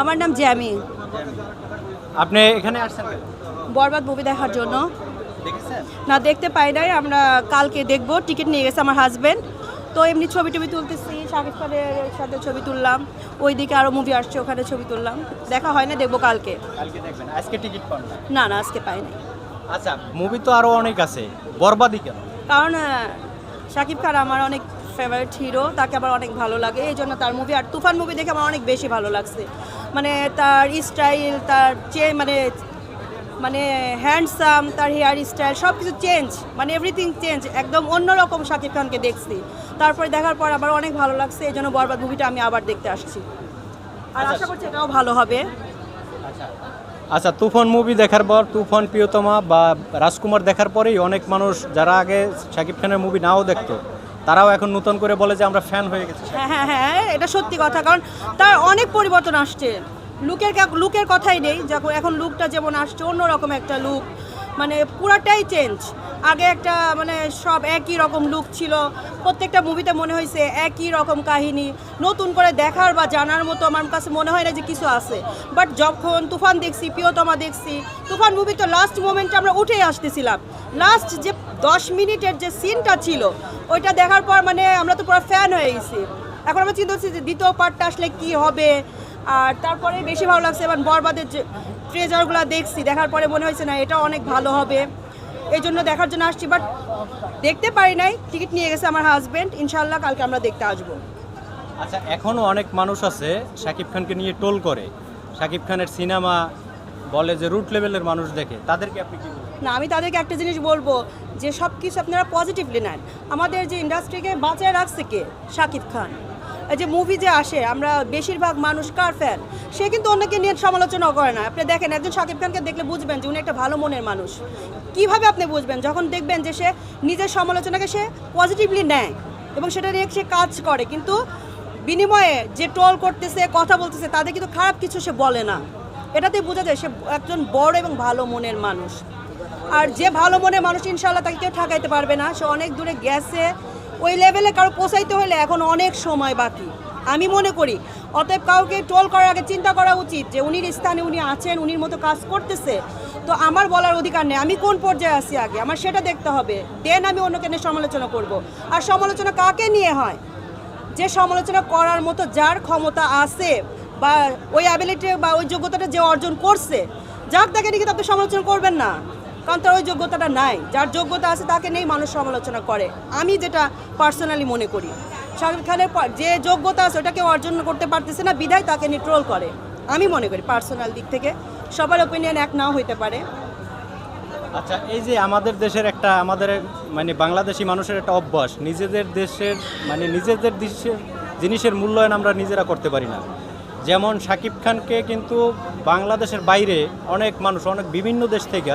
আমার নাম জ্যামি। আপনি এখানে আসছেন বরবাদ মুভি দেখার জন্য। না দেখতে পাই নাই আমরা কালকে দেখব টিকিট নিয়ে গেছে আমার হাজবেন্ড তো এমনি ছবি টবি তুলতেছি শাকিব খানের সাথে ছবি তুললাম ওইদিকে আরও মুভি আসছে ওখানে ছবি তুললাম। দেখা হয় না দেখব কালকে। কালকে দেখবেন আজকে টিকিট না? না আজকে পাই নাই। আচ্ছা মুভি তো আরও অনেক আছে বরবাদি কেন? কারণ শাকিব খান আমার অনেক ফেভারিট হিরো তাকে আমার অনেক ভালো লাগে এই জন্য তার মুভি আর তুফান মুভি দেখে আমার অনেক বেশি ভালো লাগছে। মানে তার স্টাইল তার চে মানে মানে হ্যান্ডসাম তার হেয়ার স্টাইল সব কিছু চেঞ্জ মানে এভরিথিং চেঞ্জ একদম অন্যরকম শাকিব খানকে দেখছি। তারপরে দেখার পর আবার অনেক ভালো লাগছে এই জন্য বরবাদ মুভিটা আমি আবার দেখতে আসছি। আর আশা করছি এটাও ভালো হবে। আচ্ছা। আচ্ছা তুফান মুভি দেখার পর তুফান প্রিয়তমা বা রাজকুমার দেখার পরেই অনেক মানুষ যারা আগে শাকিব খানের মুভি নাও দেখতো তারাও এখন নতুন করে বলে যে আমরা ফ্যান হয়ে গেছি। হ্যাঁ হ্যাঁ হ্যাঁ এটা সত্যি কথা। কারণ তার অনেক পরিবর্তন আসছে। লুকের লুকের কথাই নেই। যখন এখন লুকটা যেমন আসছে, অন্যরকম একটা লুক মানে পুরাটাই চেঞ্জ আগে একটা মানে সব একই রকম লুক ছিল। প্রত্যেকটা মুভিতে মনে হয়েছে একই রকম কাহিনী। নতুন করে দেখার বা জানার মতো আমার কাছে মনে হয় না যে কিছু আছে। বাট যখন তুফান দেখছি, প্রিয়তমা দেখছি, তুফান মুভি তো লাস্ট মোমেন্টে আমরা উঠেই আসতেছিলাম। লাস্ট যে দশ মিনিটের যে সিনটা ছিল ওইটা দেখার পর মানে আমরা তো পুরো ফ্যান হয়ে গেছি। এখন আমরা চিন্তা করছি যে দ্বিতীয় পার্টটা আসলে কি হবে? আর তারপরে বেশি ভালো লাগছে এবার বরবাদের যে ট্রেজারগুলো দেখছি দেখার পরে মনে হয়েছে না এটা অনেক ভালো হবে। এই জন্য দেখার জন্য আসছি বাট দেখতে পারি নাই টিকিট নিয়ে গেছে আমার হাজবেন্ড ইনশাল্লাহ কালকে আমরা দেখতে আসব। আচ্ছা এখনও অনেক মানুষ আছে শাকিব খানকে নিয়ে টোল করে। শাকিব খানের সিনেমা বলে যে রুট লেভেলের মানুষ দেখে তাদেরকে আপনি কি না আমি তাদেরকে একটা জিনিস বলব যে সব কিছু আপনারা পজিটিভলি নেন। আমাদের যে ইন্ডাস্ট্রিকে বাঁচায় রাখছে কে? শাকিব খান। যে মুভি যে আসে, আমরা বেশিরভাগ মানুষ কার ফ্যান সে কিন্তু অন্যকে নিয়ে সমালোচনা করে না। আপনি দেখেন, একজন শাকিব খানকে দেখলে বুঝবেন যে উনি একটা ভালো মনের মানুষ। কীভাবে আপনি বুঝবেন? যখন দেখবেন যে সে নিজের সমালোচনাকে সে পজিটিভলি নেয় এবং সেটা নিয়ে সে কাজ করে, কিন্তু বিনিময়ে যে ট্রল করতেছে, কথা বলতেছে, তাদের কিন্তু খারাপ কিছু সে বলে না। এটাতেই বোঝা যায় সে একজন বড় এবং ভালো মনের মানুষ। আর যে ভালো মনে মানুষ ইনশাল্লাহ তাকে কেউ ঠকাইতে পারবে না। সে অনেক দূরে গেছে। ওই লেভেলে কারও পৌঁছাইতে হলে এখন অনেক সময় বাকি। আমি মনে করি, অতএব কাউকে টোল করার আগে চিন্তা করা উচিত যে উনির স্থানে উনি আছেন, উনির মতো কাজ করতেছে। তো আমার বলার অধিকার নেই। আমি কোন পর্যায়ে আছি আগে? আমার সেটা দেখতে হবে। দেন আমি অন্যকে নিয়ে সমালোচনা করব। আর সমালোচনা কাকে নিয়ে হয়? যে সমালোচনা করার মতো যার ক্ষমতা আছে বা ওই অ্যাবিলিটি বা ওই যোগ্যতাটা যে অর্জন করছে, যাক তাকে নিয়ে কিন্তু আপনি সমালোচনা করবেন না। কারণ তার ওই যোগ্যতাটা নাই। যার যোগ্যতা আছে তাকে নেই মানুষ সমালোচনা করে। আমি যেটা পার্সোনালি মনে করি, শাকিব খানের যে যোগ্যতা আছে ওটা কেউ অর্জন করতে পারতেছে না, বিধায় তাকে নিয়ে ট্রোল করে। আমি মনে করি পার্সোনাল দিক থেকে। সবার ওপিনিয়ন এক নাও হইতে পারে। আচ্ছা এই যে আমাদের দেশের একটা, আমাদের মানে বাংলাদেশি মানুষের একটা অভ্যাস, নিজেদের দেশের মানে নিজেদের দেশের জিনিসের মূল্যায়ন আমরা নিজেরা করতে পারি না। যেমন শাকিব খানকে কিন্তু বাংলাদেশের বাইরে অনেক মানুষ, অনেক বিভিন্ন দেশ থেকে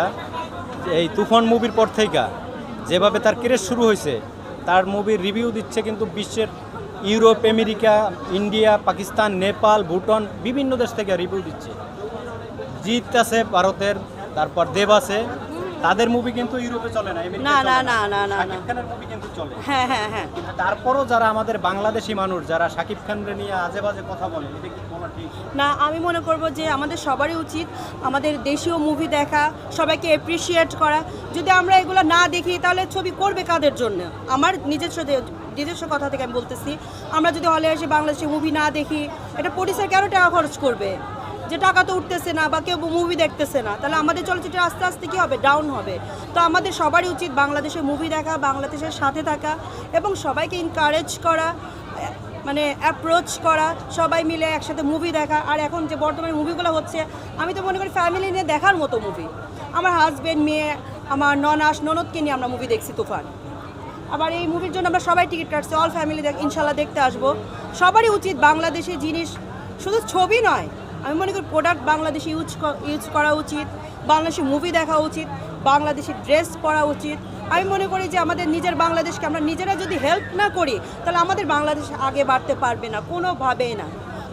এই তুফান মুভির পর থেকে যেভাবে তার কেরেস শুরু হয়েছে, তার মুভির রিভিউ দিচ্ছে কিন্তু বিশ্বের Europe, America, India, Pakistan, Nepal, Bhutan, বিভিন্ন দেশ থেকে রিভিউ দিচ্ছে। জিত আছে ভারতের, তারপর দেব আছে। তাদের মুভি কিন্তু ইউরোপে চলে না না, না, না, না, না, শাকিব খানের মুভি কিন্তু চলে। হ্যাঁ হ্যাঁ হ্যাঁ। কিন্তু তারপরও যারা আমাদের বাংলাদেশি মানুষ যারা শাকিব খানকে নিয়ে আজে বাজে কথা বলে এটা কি বলা ঠিক? না আমি মনে করব যে আমাদের সবারই উচিত আমাদের দেশীয় মুভি দেখা সবাইকে অ্যাপ্রিসিয়েট করা। যদি আমরা এগুলো না দেখি তাহলে ছবি করবে কাদের জন্য? আমার নিজস্ব নিজস্ব কথা থেকে আমি বলতেছি আমরা যদি হলে এসে বাংলাদেশি মুভি না দেখি এটা প্রডিউসার কেন টাকা খরচ করবে? যে টাকা তো উঠতেছে না বা কেউ মুভি দেখতেছে না, তাহলে আমাদের চলচ্চিত্র আস্তে আস্তে কী হবে? ডাউন হবে। তো আমাদের সবারই উচিত বাংলাদেশের মুভি দেখা, বাংলাদেশের সাথে থাকা এবং সবাইকে ইনকারেজ করা মানে অ্যাপ্রোচ করা, সবাই মিলে একসাথে মুভি দেখা। আর এখন যে বর্তমানে মুভিগুলো হচ্ছে, আমি তো মনে করি ফ্যামিলি নিয়ে দেখার মতো মুভি আমার হাজব্যান্ড মেয়ে, আমার ননাস, ননদকে নিয়ে আমরা মুভি দেখছি তুফান। আবার এই মুভির জন্য আমরা সবাই টিকিট কাটছি অল ফ্যামিলি দেখ, ইনশাল্লাহ দেখতে আসব। সবারই উচিত বাংলাদেশি জিনিস, শুধু ছবি নয় আমি মনে করি প্রোডাক্ট বাংলাদেশে ইউজ ইউজ করা উচিত, বাংলাদেশে মুভি দেখা উচিত, বাংলাদেশি ড্রেস পরা উচিত। আমি মনে করি যে আমাদের নিজের বাংলাদেশকে আমরা নিজেরা যদি হেল্প না করি, তাহলে আমাদের বাংলাদেশ আগে বাড়তে পারবে না, কোনোভাবেই না।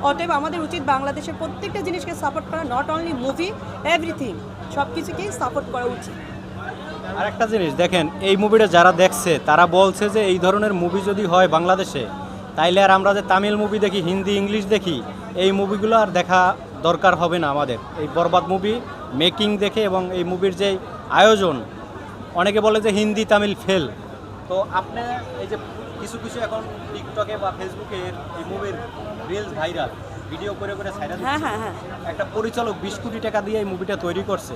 অতএব আমাদের উচিত বাংলাদেশের প্রত্যেকটা জিনিসকে সাপোর্ট করা নট অনলি মুভি এভরিথিং সব কিছুকেই সাপোর্ট করা উচিত। আর একটা জিনিস, দেখেন, এই মুভিটা যারা দেখছে, তারা বলছে যে এই ধরনের মুভি যদি হয় বাংলাদেশে তাইলে আর আমরা যে তামিল মুভি দেখি হিন্দি ইংলিশ দেখি এই মুভিগুলো আর দেখা দরকার হবে না আমাদের। এই বরবাদ মুভি মেকিং দেখে এবং এই মুভির যে আয়োজন অনেকে বলে যে হিন্দি তামিল ফেল তো আপনি এই যে কিছু কিছু এখন টিকটকে বা ফেসবুকে এই মুভির রিলস ভাইরাল ভিডিও করে করে ছাইরা হ্যাঁ। হ্যাঁ হ্যাঁ। একটা পরিচালক বিশ কোটি টাকা দিয়ে এই মুভিটা তৈরি করছে।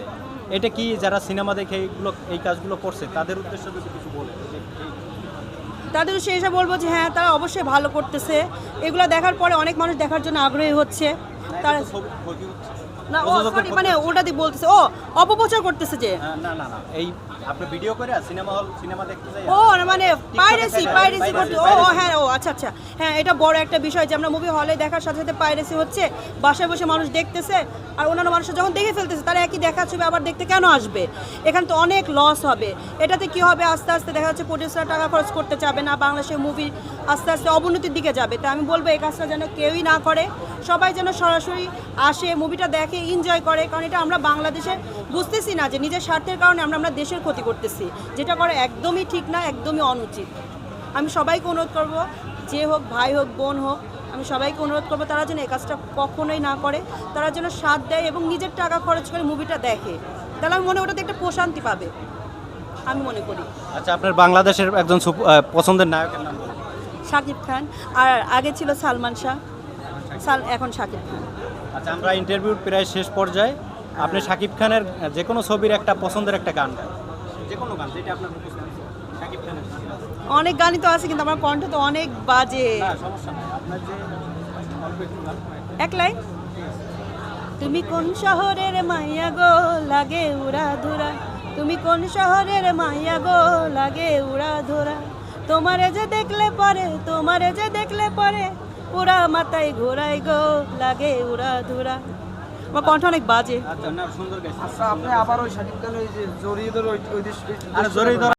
এটা কি যারা সিনেমা দেখে এইগুলো এই কাজগুলো করছে তাদের উদ্দেশ্যে যদি কিছু বলে তাদের সে এসে বলব যে হ্যাঁ তারা অবশ্যই ভালো করতেছে। এগুলো দেখার পরে অনেক মানুষ দেখার জন্য আগ্রহী হচ্ছে। তারা এটা তো ছবি- ক্ষতি হচ্ছে। না ও সরি মানে হচ্ছে। বলতেছে ও অপপ্রচার করতেছে যে। হ্যাঁ, না না না এই আপনি ভিডিও করে সিনেমা হল সিনেমা দেখতে যাই ও মানে পাইরেসি পাইরেসি করতে ও ও, হ্যাঁ ও আচ্ছা আচ্ছা। হ্যাঁ এটা বড় একটা বিষয় যে আমরা মুভি হলে দেখার সাথে সাথে পাইরেসি হচ্ছে বাসায় বসে মানুষ দেখতেছে আর অন্যান্য মানুষ যখন দেখে ফেলতেছে তারা একই দেখা ছবি আবার দেখতে কেন আসবে? এখানে তো অনেক লস হবে। এটাতে কি হবে? আস্তে আস্তে দেখা যাচ্ছে প্রডিউসার টাকা খরচ করতে চাবে না বাংলাদেশের মুভি আস্তে আস্তে অবনতির দিকে যাবে। তাই আমি বলব, এই কাজটা যেন কেউই না করে। সবাই যেন সরাসরি আসে মুভিটা দেখে এনজয় করে। কারণ এটা আমরা বাংলাদেশে বুঝতেছি না যে নিজের স্বার্থের কারণে আমরা আমরা দেশের ক্ষতি করতেছি। যেটা করে একদমই ঠিক না, একদমই অনুচিত। আমি সবাইকে অনুরোধ করব, যে হোক, ভাই হোক, বোন হোক, আমি সবাইকে অনুরোধ করব, তারা যেন এই কাজটা কখনোই না করে। তারা যেন সাথ দেয় এবং নিজের টাকা খরচ করে মুভিটা দেখে। তাহলে আমি মনে ওটাতে একটা প্রশান্তি পাবে। আমি মনে করি। আচ্ছা আপনার বাংলাদেশের একজন পছন্দের নায়কের নাম শাকিব খান। আর আগে ছিল সালমান শাহ। সাল এখন শাকিব খান। আচ্ছা আমরা ইন্টারভিউ প্রায় শেষ পর্যায়ে। আপনি শাকিব খানের যে কোনো ছবির একটা পছন্দের একটা গান গান। যে কোনো গান যেটা আপনার শাকিব খানের অনেক গানই তো আছে কিন্তু আমার কণ্ঠ তো অনেক বাজে। না সমস্যা আপনার যে অল্প একটু গান এক লাইন। তুমি কোন শহরের মাইয়া গো? লাগে উড়া ধুরা তুমি কোন শহরের মাইয়া গো? লাগে উড়া ধুরা তোমারে যে দেখলে পরে তোমারে যে দেখলে পরে পুরা মাথায় ঘোরাই গো লাগে উড়া ধুরা। আমার কণ্ঠ অনেক বাজে। আচ্ছা আচ্ছা আপনি আবার ওই শাকিব খান ওই যে জড়িয়ে ধরে ওই ওই